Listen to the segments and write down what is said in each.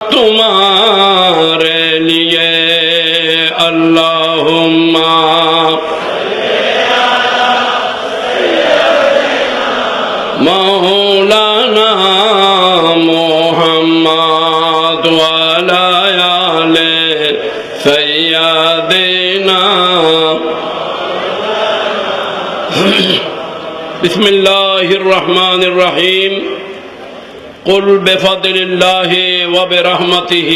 تمہارے لیے اللہم مولانا محمد والایال سیادنا بسم اللہ الرحمن الرحیم قل بفضل الله وبرحمته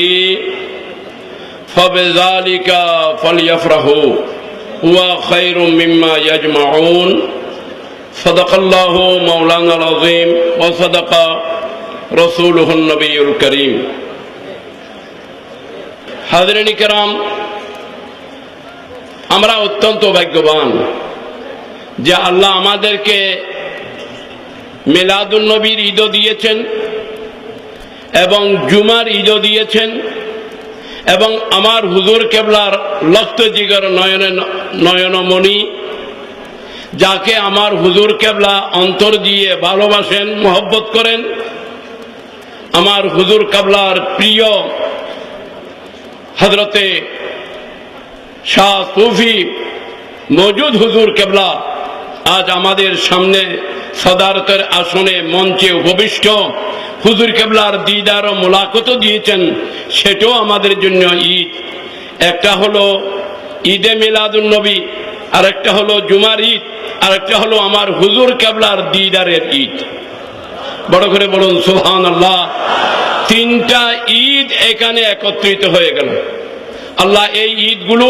فبذلك فليفرحوا هو خير مما يجمعون صدق الله مولانا العظيم وصدق رسوله النبي الكريم হাজরিন کرام আমরা অত্যন্ত ভাগ্যবান যে আল্লাহ আমাদেরকে মেলাদুল নবীর ঈদও দিয়েছেন এবং জুমার ঈদও দিয়েছেন এবং আমার হুজুর কেবলার লক্ত জিগর নয়ন, নয়নমণি, যাকে আমার হুজুর কেবলা অন্তর দিয়ে ভালোবাসেন, মোহব্বত করেন, আমার হুজুর কাবলার প্রিয় হজরতে শাহ সুফি মজুদ হুজুর কেবলা আজ আমাদের সামনে সদারতের আসনে মঞ্চে উপবিষ্ট। হুজুর কেবলার দিদার ও মোলাকত দিয়েছেন, সেটাও আমাদের জন্য ঈদ। একটা হলো ঈদে মিলাদুল নবী আর একটা হলো জুমার ঈদ আর একটা হলো আমার হুজুর কেবলার দিদারের ঈদ। বড় করে বলুন সুহান আল্লাহ তিনটা ঈদ এখানে একত্রিত হয়ে গেল। আল্লাহ, এই ঈদগুলো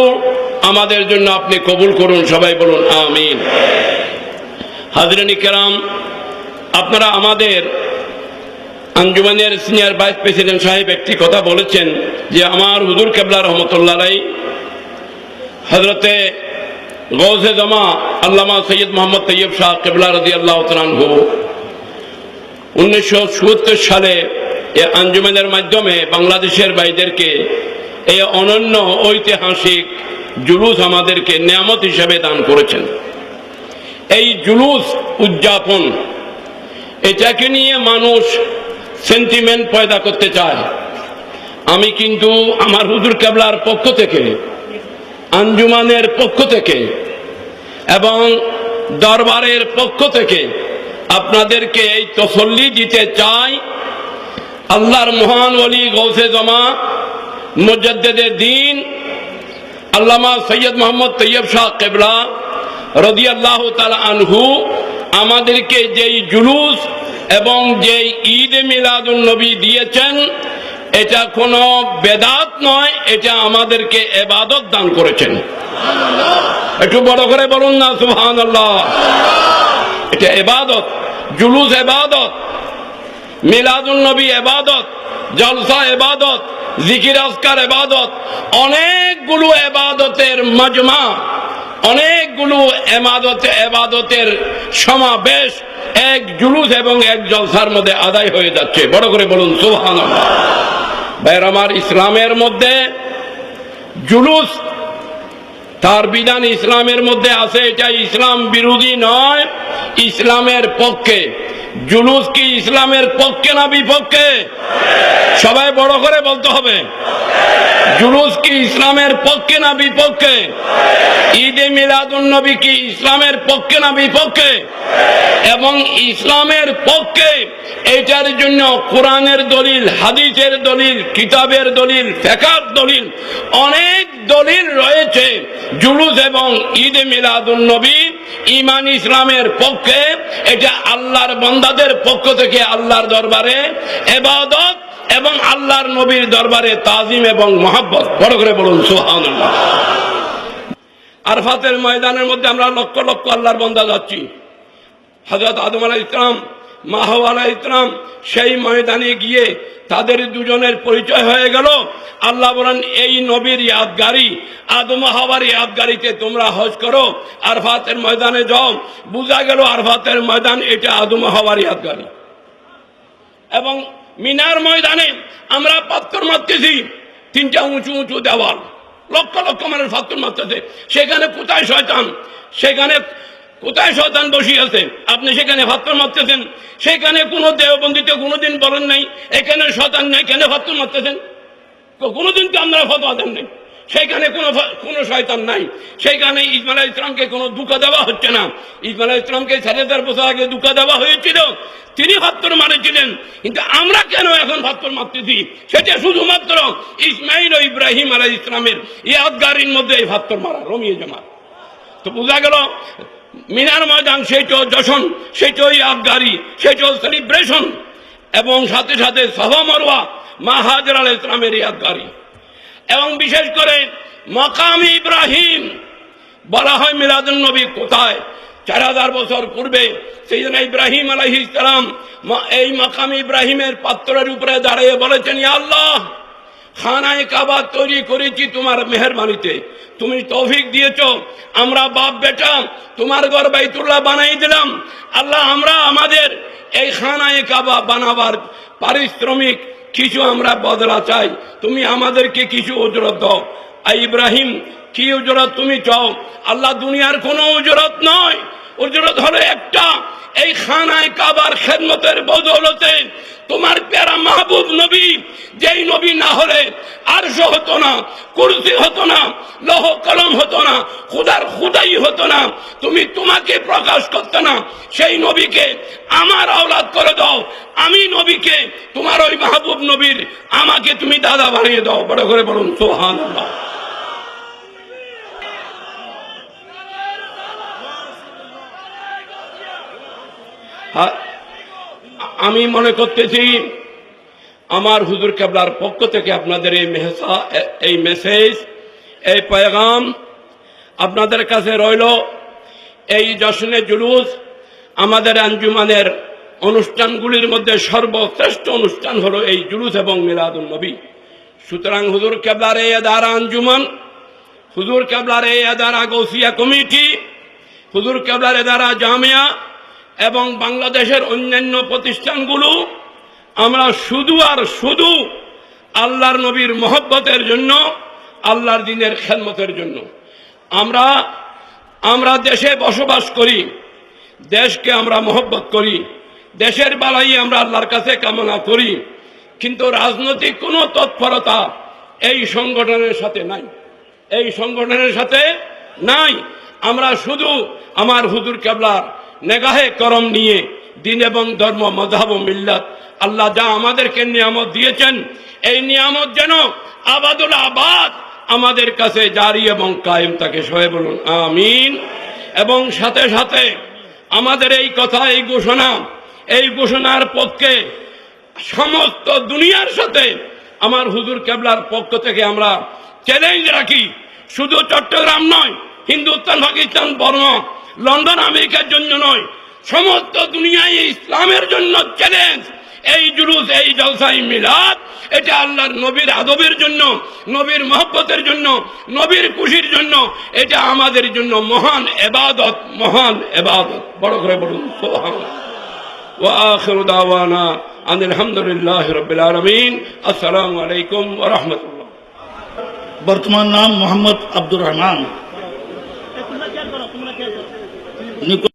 আমাদের জন্য আপনি কবুল করুন, সবাই বলুন, আমিন। হাজরানি কেরাম, আপনারা আমাদের আঞ্জুমানের সিনিয়র ভাইস প্রেসিডেন্ট সাহেব একটি কথা বলেছেন যে আমার হুজুর কেবলা রহমতুল্লাহ হজরতে গৌসে জমা আল্লামা সৈয়দ মোহাম্মদ তৈয়ব শাহ কেবলা রাজি আল্লাহ উনিশশো সালে এ আঞ্জুমানের মাধ্যমে বাংলাদেশের ভাইদেরকে এই অনন্য ঐতিহাসিক জুলুস আমাদেরকে নিয়ামত হিসাবে দান করেছেন। এই জুলুস উদযাপন, এটাকে নিয়ে মানুষ সেন্টিমেন্ট পয়দা করতে চায়। আমি কিন্তু আমার হুজুর কেবলার পক্ষ থেকে, আঞ্জুমানের পক্ষ থেকে এবং দরবারের পক্ষ থেকে আপনাদেরকে এই তসল্লি দিতে চাই। আল্লাহর মহান অলি গৌসে জমা, মুজদ্দেদের দিন, আল্লামা সৈয়দ মোহাম্মদ তৈয়ব শাহ কেবলা রদি আল্লাহ তালা আনহু, আমাদেরকে যেই জুলুস এবং যে ঈদ মিলাদুল নবী দিয়েছেন, এটা কোনো বেদাত নয়, এটা আমাদেরকে এবাদত দান করেছেন। একটু বড় করে বলুন না সুহান এটা এবাদত, জুলুস এবাদত মিলাদুল নবী এবাদত, জলসা এবাদত, জিকির আসকার এবাদত, অনেকগুলো এবাদতের মজমা, অনেকগুলো এবাদতের সমাবেশ এক জুলুস এবং এক জলসার মধ্যে আদায় হয়ে যাচ্ছে। বড় করে বলুন সুহান আমার ইসলামের মধ্যে জুলুস, তার বিধান ইসলামের মধ্যে আছে, এটা ইসলাম বিরোধী নয়, ইসলামের পক্ষে। জুলুস কি ইসলামের পক্ষে না বিপক্ষে? সবাই বড় করে বলতে হবে। জুলুস কি ইসলামের পক্ষে না বিপক্ষে? ঈদে মিলাদুল নবী কি ইসলামের পক্ষে না বিপক্ষে? এবং ইসলামের পক্ষে এটার জন্য কোরআনের দলিল, হাদিসের দলিল, কিতাবের দলিল, ফেকার দলিল অনেক দলিল রয়েছে। জুলুস এবং ঈদে মিলাদুল নবী ইমান ইসলামের পক্ষে, এটা আল্লাহর বন্দাদের পক্ষ থেকে আল্লাহর দরবারে এবাদত এবং আল্লাহর নবীর দরবারে তাজিম এবং মহাব্বত। বড় করে বলুন সোহান আরফাতের ময়দানের মধ্যে আমরা লক্ষ লক্ষ আল্লাহর বন্দা যাচ্ছি। হজরত আদম আলাহ ইসলাম মাহ আলাহ ইসলাম সেই ময়দানে গিয়ে তাদের দুজনের পরিচয় হয়ে গেল। আল্লাহ বলেন, এই নবীর ইয়াদগারি, আদম হাওয়ার ইয়াদগারিতে তোমরা হজ করো। আরফাতের ময়দানে যাও। বোঝা গেল আরফাতের ময়দান এটা আদম হাওয়ার ইয়াদগারি। এবং মিনার ময়দানে আমরা পাথর মারতেছি। তিনটা উঁচু উঁচু দেওয়াল। লক্ষ লক্ষ মানুষ পাথর মারতেছে। সেখানে কোথায় শয়তান? সেখানে কোথায় শয়তান বসিয়েছে আপনি সেখানে ভাত্র মারতেছেন। সেখানে কোনো দেহবন্দিতে কোনোদিন বলেন নাই, এখানে শয়তান নাই কেন ভাত্র মারতেছেন। কোনোদিন তো আপনারা ফতোয়া দেন নাই। সেখানে কোনো শয়তান নাই। ইসমাইল আলাইহিস ইসলামকে কোনো দুঃখ দেওয়া হচ্ছে না। আলাইহিস ইসলামকে সাড়ে চার বছর আগে দুঃখ দেওয়া হয়েছিল। তিনি ভাত্তর মারেছিলেন। কিন্তু আমরা কেন এখন ভাত্তর মারতেছি? সেটা শুধুমাত্র ইসমাইল ও ইব্রাহিম আলাই ইসলামের ইয়াদগারির মধ্যে এই ভাত্তর মারা, রমিয়ে জমা তো বোঝা গেল, মিনার ময়দান সেইটাও যশন সেইটাও ইয়াদগারি সেইটাও সেলিব্রেশন, এবং সাথে সাথে সভা মরওয়া, মা হাজর আল ইসলামের ইয়াদগারি। এবং বিশেষ করে মকাম ইব্রাহিম, বলা হয় মিলাদুল নবী কোথায়? চার হাজার বছর পূর্বে সেই জন্য ইব্রাহিম আলহ ইসলাম এই মকাম ইব্রাহিমের পাত্রের উপরে দাঁড়িয়ে বলেছেন আল্লাহ, খানায় কাবা তৈরি করেছি তোমার মেহরবানিতে। তুমি তৌফিক দিয়েছ, আমরা বাপ বেটা তোমার ঘর বাইতুল্লাহ বানাই দিলাম। আল্লাহ, আমরা আমাদের এই খানায় কাবা বানাবার পারিশ্রমিক কিছু আমরা বদলা চাই। তুমি আমাদেরকে কিছু উজরত দাও। আর ইব্রাহিম, কি উজরত তুমি চাও? আল্লাহ দুনিয়ার কোনো উজরত নয়। উজরত হলো একটা। এই খানায় কাবার খেদমতের বদলতে তোমার প্যারা মাহবুব নবী, যেই নবী না হলে আরশ হতো না, কুরসি হতো না, লহ কলম হতো না, খুদার খুদাই হতো না। তুমি তোমাকে প্রকাশ করতে না, সেই নবীকে আমার আওলাদ করে দাও। আমি নবীকে, তোমার ওই মাহবুব নবীর আমাকে তুমি দাদা বানিয়ে দাও। বড় করে বলুন সোহান আমি মনে করতেছি আমার হুজুর কেবলার পক্ষ থেকে আপনাদের এই মেহসা এই মেসেজ, এই পয়গাম আপনাদের কাছে রইল। এই জশনে জুলুস আমাদের আঞ্জুমানের অনুষ্ঠানগুলির মধ্যে সর্বশ্রেষ্ঠ অনুষ্ঠান হলো এই জুলুস এবং মিলাদুল নবী। সুতরাং হুজুর কেবলার এই আদারা আঞ্জুমান, হুজুর কেবলার এই আদারা গৌসিয়া কমিটি, হুজুর কেবলার এদারা জামিয়া এবং বাংলাদেশের অন্যান্য প্রতিষ্ঠানগুলো আমরা শুধু আর শুধু আল্লাহর নবীর মহব্বতের জন্য, আল্লাহর দিনের খেলমতের জন্য। আমরা আমরা দেশে বসবাস করি, দেশকে আমরা মহব্বত করি, দেশের বালাই আমরা আল্লাহর কাছে কামনা করি, কিন্তু রাজনৈতিক কোনো তৎপরতা এই সংগঠনের সাথে নাই। এই সংগঠনের সাথে নাই। আমরা শুধু আমার হুজুর কেবলার নেগাহে করম নিয়ে দিন এবং ধর্ম মধাব মিল্লাত। আল্লাহ যা আমাদেরকে নিয়ামত দিয়েছেন, এই নিয়ামত যেন আবাদুল আবাদ আমাদের কাছে জারি এবং কায়েম তাকে সবাই বলুন, আমিন। এবং সাথে সাথে আমাদের এই কথা, এই ঘোষণা, এই ঘোষণার পক্ষে সমস্ত দুনিয়ার সাথে আমার হুজুর কেবলার পক্ষ থেকে আমরা চ্যালেঞ্জ রাখি। শুধু চট্টগ্রাম নয়, হিন্দুস্তান, পাকিস্তান, বর্মা, লন্ডন, আমেরিকার জন্য নয় সমস্ত দুনিয়ায় ইসলামের জন্য চ্যালেঞ্জ এই জুলুস এই জলসাই মিলাদ এটা আল্লাহর নবীর আদবের জন্য নবীর মহব্বতের জন্য নবীর খুশির জন্য এটা আমাদের জন্য মহান এবাদত মহান এবাদত বড় করে বলুন সুবহানাল্লাহ। وآخر دعوانا أن الحمد لله رب العالمين السلام عليكم ورحمة الله বর্তমান নাম মোহাম্মদ আব্দুর রহমান নিকট